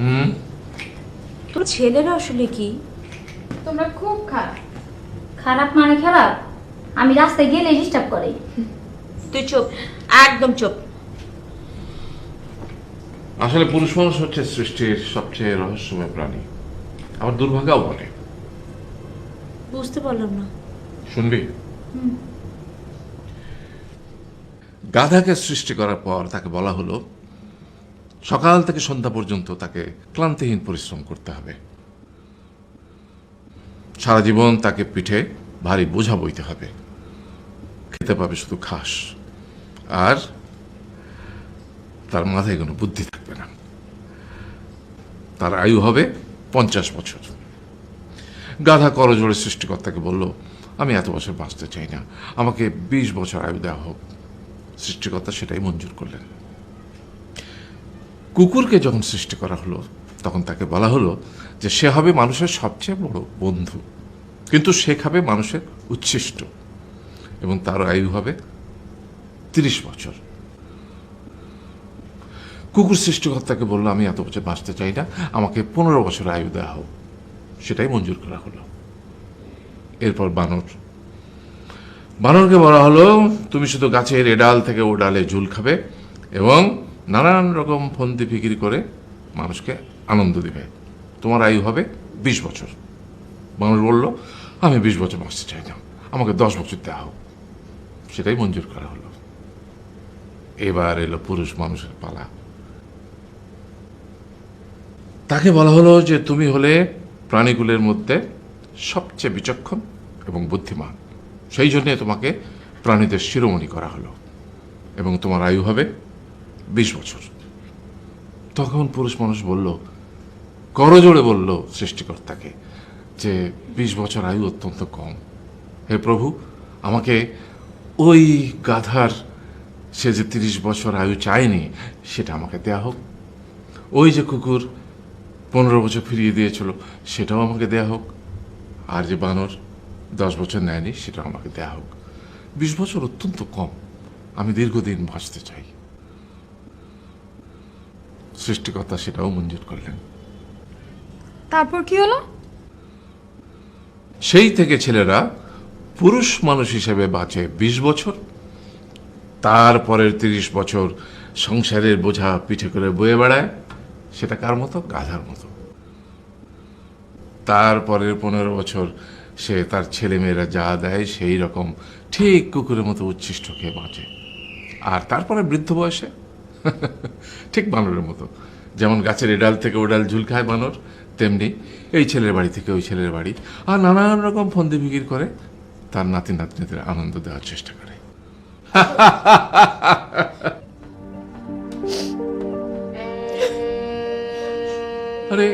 হুম? তোর ছেলেরা আসলে কি? তোমরা খুব খারাপ। খারাপ মানে খারাপ? আমি রাস্তায় গেলে ডিস্টার্ব করে। তুই চুপ একদম চুপ। আসলে পুরুষ মানুষ হচ্ছে সৃষ্টির সবচেয়ে রহস্যময় প্রাণী। আবার দুর্ভাগ্যও বটে। বুঝতে পারলাম না। শুনবি? গাধাকে সৃষ্টি করার পর তাকে বলা হলো সকাল থেকে সন্ধ্যা পর্যন্ত তাকে ক্লান্তিহীন পরিশ্রম করতে হবে। সারা জীবন তাকে পিঠে ভারী বোঝা বইতে হবে। খেতে পাবে শুধু ঘাস। আর তার মাথায় কোনো বুদ্ধি থাকবে না। তার আয়ু হবে পঞ্চাশ বছর। গাধা করজোড়ের সৃষ্টিকর্তাকে বলল, আমি এত বছর বাঁচতে চাই না। আমাকে বিশ বছর আয়ু দেওয়া হোক। সৃষ্টিকর্তা সেটাই মঞ্জুর করলেন। কুকুরকে যখন সৃষ্টি করা হলো, তখন তাকে বলা হলো যে সে হবে মানুষের সবচেয়ে বড় বন্ধু। কিন্তু সে খাবে মানুষের উচ্ছিষ্ট এবং তার আয়ু হবে তিরিশ বছর। কুকুর সৃষ্টিকর্তাকে বলল, আমি এত বছর বাঁচতে চাই না, আমাকে পনেরো বছর আয়ু দেওয়া হোক। সেটাই মঞ্জুর করা হলো। এরপর বানর। বানরকে বলা হলো, তুমি শুধু গাছের এ ডাল থেকে ও ডালে ঝুল খাবে এবং নানান রকম ফন্দি ফিকিরি করে মানুষকে আনন্দ দিবে। তোমার আয়ু হবে বিশ বছর। মানুষ বলল, আমি বিশ বছর বাঁচতে চাই না। আমাকে দশ বছর দেওয়া হোক। সেটাই মঞ্জুর করা হলো। এবার এলো পুরুষ মানুষের পালা। তাকে বলা হলো যে, তুমি হলে প্রাণীগুলোর মধ্যে সবচেয়ে বিচক্ষণ এবং বুদ্ধিমান। সেই জন্যে তোমাকে প্রাণীদের শিরোমণি করা হলো এবং তোমার আয়ু হবে বিশ বছর। তখন পুরুষ মানুষ বলল করজোড়ে বলল সৃষ্টিকর্তাকে যে বিশ বছর আয়ু অত্যন্ত কম। হে প্রভু, আমাকে ওই গাধার সে যে তিরিশ বছর আয়ু চায়নি, সেটা আমাকে দেয়া হোক। ওই যে কুকুর পনেরো বছর ফিরিয়ে দিয়েছিল, সেটাও আমাকে দেয়া হোক। আর যে বানর দশ বছর নেয়নি, সেটাও আমাকে দেয়া হোক। বিশ বছর অত্যন্ত কম। আমি দীর্ঘদিন বাঁচতে চাই। সৃষ্টিকর্তা সেটাও মঞ্জুর করলেন। তারপর কি হলো? সেই থেকে ছেলেরা পুরুষ মানুষ হিসেবে বাঁচে বিশ বছর তারপরের তিরিশ বছর সংসারের বোঝা পিঠে করে বয়ে বেড়ায়। সেটা কার মতো? গাধার মতো। তারপরের পনেরো বছর সে তার ছেলেমেয়েরা যা দেয় সেই রকম ঠিক কুকুরের মতো উচ্ছিষ্ট খেয়ে বাঁচে। আর তারপরে বৃদ্ধ বয়সে ঠিক বানরের মতো। যেমন গাছের এডাল থেকে ওডাল ঝুল খায় বানর, তেমনি এই ছেলের বাড়ি থেকে ওই ছেলের বাড়ি। আর নানান রকম ফন্দি বিক্রি করে তার নাতি নাতনিদের আনন্দ দেওয়ার চেষ্টা করে। আরে,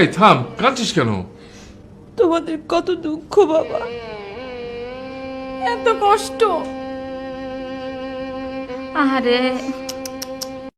এই থাম, কাঁদছিস কেন? তোমাদের কত দুঃখ বাবা। এত কষ্ট। আহারে।